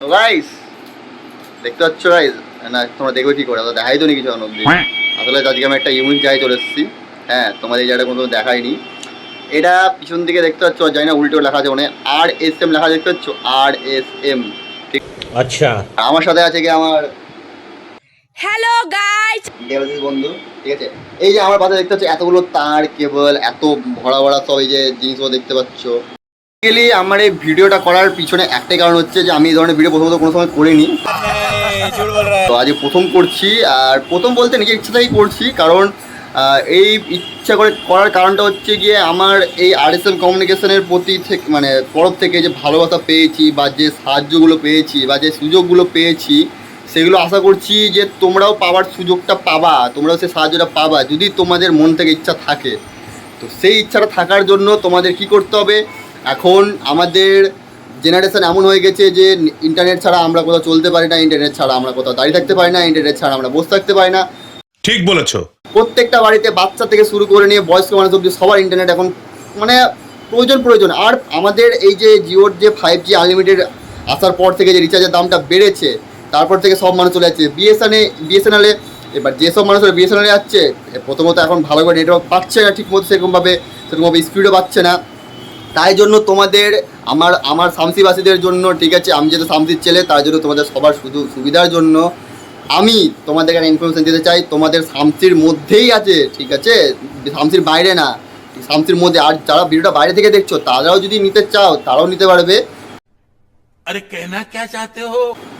Guys দেখতে পাচ্ছ guys না তোমরা দেখবে কি করে? দেখাই তো নি কিছু এখন হ্যাঁ। আসলে আজকে আমি একটা ইউনিক জায়গায় চলে এসেছি। হ্যাঁ তোমাদের এই জায়গাটা কোনো দেখাইনি। এটা পিছন দিকে দেখতে পাচ্ছ জানি না উল্টো লেখা আছে মানে আর এস এম লেখা দেখতে পাচ্ছ? আর এস এম ঠিক। আচ্ছা। আমার সাথে আছে কি আমার? হ্যালো গাইস বন্ধু ঠিক আছে? এই যে আমার পাশে দেখতে পাচ্ছ এতগুলো তার কেবল এত ভরা ভরা সব এই যে জিনিসগুলো দেখতে পাচ্ছ। বেসিক্যালি আমার এই ভিডিওটা করার পিছনে একটাই কারণ হচ্ছে যে আমি এই ধরনের ভিডিও প্রথমত কোনো সময় করিনি। তো আজ প্রথম করছি, আর প্রথম বলতে নিজের ইচ্ছা থেকেই করছি, কারণ এই ইচ্ছা করে করার কারণটা হচ্ছে গিয়ে আমার এই আর এস এম কমিউনিকেশনের প্রতি থেকে মানে তরফ থেকে যে ভালোবাসা পেয়েছি বা যে সাহায্যগুলো পেয়েছি বা যে সুযোগগুলো পেয়েছি, সেগুলো আশা করছি যে তোমরাও পাওয়ার সুযোগটা পাবা, তোমরাও সেই সাহায্যটা পাবা, যদি তোমাদের মন থেকে ইচ্ছা থাকে। তো সেই ইচ্ছাটা থাকার জন্য তোমাদের কি করতে হবে? এখন আমাদের জেনারেশন এমন হয়ে গেছে যে ইন্টারনেট ছাড়া আমরা কোথাও চলতে পারি না ইন্টারনেট ছাড়া আমরা কোথাও দাঁড়িয়ে থাকতে পারি না ইন্টারনেট ছাড়া আমরা বসে থাকতে পারি না। ঠিক বলেছ। প্রত্যেকটা বাড়িতে বাচ্চা থেকে শুরু করে নিয়ে বয়স্ক মানুষ অব্দি সবার ইন্টারনেট এখন মানে প্রয়োজন প্রয়োজন। আর আমাদের এই যে জিওর যে ফাইভ জি আনলিমিটেড আসার পর থেকে যে রিচার্জের দামটা বেড়েছে তারপর থেকে সব মানুষ চলে যাচ্ছে। বিএসএনএ বিএসএনএলে এবার যেসব মানুষের বিএসএনএলে যাচ্ছে প্রথমত এখন ভালো করে নেটওয়ার্ক পাচ্ছে না ঠিকমতো সেরকমভাবে সেরকমভাবে স্পিডও পাচ্ছে না। তাই জন্য তোমাদের আমার আমার শামসিবাসীদের জন্য ঠিক আছে আমি যেহেতু শামসির ছেলে তার জন্য তোমাদের সবার শুধু সুবিধার জন্য আমি তোমাদের একটা ইনফরমেশান দিতে চাই। তোমাদের শামসির মধ্যেই আছে ঠিক আছে? শামসির বাইরে না। শামসির মধ্যে আর যারা ভিডিওটা বাইরে থেকে দেখছ তারাও যদি নিতে চাও তারাও নিতে পারবে।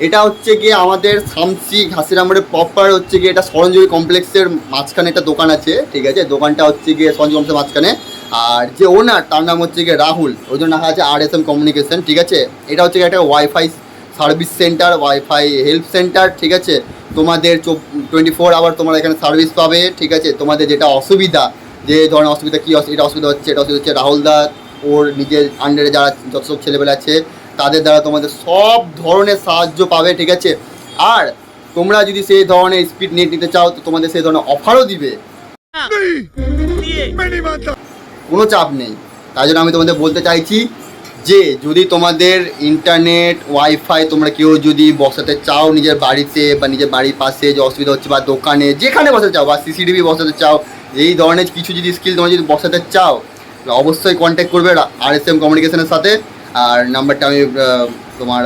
এটা হচ্ছে গিয়ে আমাদের শামসি ঘাসিরামের প্রপার হচ্ছে গিয়ে এটা সরঞ্জীবী কমপ্লেক্সের মাঝখানে একটা দোকান আছে ঠিক আছে? দোকানটা হচ্ছে গিয়ে সরঞ্জীবী কমপ্লেক্সের মাঝখানে। আর যে ওনার তার নাম হচ্ছে গিয়ে রাহুল। ওই জন্য লেখা আছে আর এস এম কমিউনিকেশন ঠিক আছে? এটা হচ্ছে একটা wifi service centre wifi help centre ঠিক আছে? তোমাদের টোয়েন্টি ফোর আওয়ার তোমরা এখানে সার্ভিস পাবে ঠিক আছে? তোমাদের যেটা অসুবিধা যে ধরনের অসুবিধা কী এটা অসুবিধা হচ্ছে এটা অসুবিধা হচ্ছে রাহুল দা ওর নিজের আন্ডারে যারা যত সব ছেলেবেলা আছে তাদের দ্বারা তোমাদের সব ধরনের সাহায্য পাবে ঠিক আছে? আর তোমরা যদি সেই ধরনের স্পিড নেট নিতে চাও তো তোমাদের সেই ধরনের অফারও দিবে। কোনো চাপ নেই। তাই জন্য আমি তোমাদের বলতে চাইছি যে, যদি তোমাদের ইন্টারনেট ওয়াইফাই তোমরা কেউ যদি বসাতে চাও নিজের বাড়িতে বা নিজের বাড়ির পাশে যে অসুবিধা হচ্ছে বা দোকানে, যেখানে বসাতে চাও বা সিসিটিভি বসাতে চাও, এই ধরনের কিছু যদি স্কিল তোমরা যদি বসাতে চাও অবশ্যই কন্ট্যাক্ট করবে আর এস এম কমিউনিকেশনের সাথে। আর নাম্বারটা আমি তোমার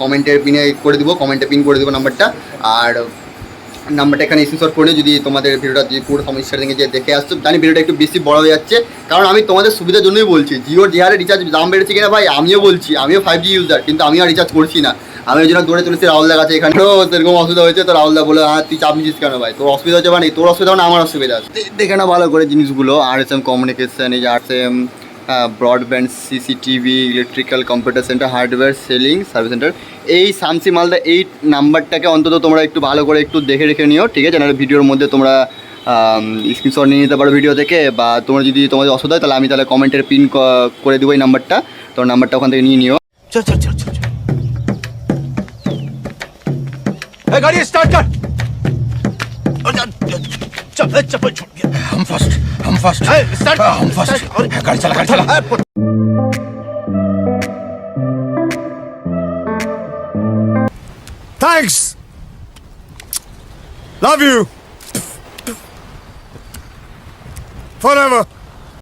কমেন্টের পিনে করে দিব কমেন্টে পিন করে দিব নাম্বারটা। আর নাম্বারটা এখানে স্ক্রিনশট করে যদি তোমাদের ভিডিওটা যদি পুরো সমস্যার দিকে যে দেখে আসছো। জানি ভিডিওটা একটু বেশি বড় হয়ে যাচ্ছে, কারণ আমি তোমাদের সুবিধার জন্যই বলছি। জিওর যে হারে রিচার্জ দাম বেড়েছে কিনা ভাই, আমিও বলছি। আমিও ফাইভ জি ইউজার কিন্তু আমিও আর রিচার্জ করছি না। আমি ওই জন্য দৌড়ে চলেছি রাহুলদার কাছে। এখানেও সেরকম অসুবিধা হয়েছে তো রাহুলদা বলে হ্যাঁ তুই চাপ নিচ্ছিস কেন ভাই? তোর অসুবিধা হচ্ছে মানে তোর অসুবিধা মানে আমার অসুবিধা আছে। দেখে না ভালো করে জিনিসগুলো আর এস এম কমিউনিকেশন এই যে আর S M broadband CCTV electrical computer centre hardware selling service centre এই সামসি মালদা এই নাম্বারটাকে অন্তত তোমরা একটু ভালো করে একটু দেখে রেখে নিও ঠিক আছে? না ভিডিওর মধ্যে তোমরা স্ক্রিনশট নিয়ে নিতে পারো ভিডিও থেকে বা তোমরা যদি তোমাদের অসুবিধা হয় তাহলে আমি তাহলে কমেন্টের পিন করে দেবো এই নাম্বারটা তোমার নাম্বারটা ওখান থেকে নিয়ে নিও। চল চল চল চল গাড়ি স্টার্ট কর। চপ্পল ছুট গিয়ে। হাম ফার্স্ট ಹಮ್ ಫಾಸ್ಟ್ ಹಮ್ ಫಾಸ್ಟ್ ಕಳಿಸಲ್ಲ ಕಳಿಸಲ್ಲ thanks love you for ever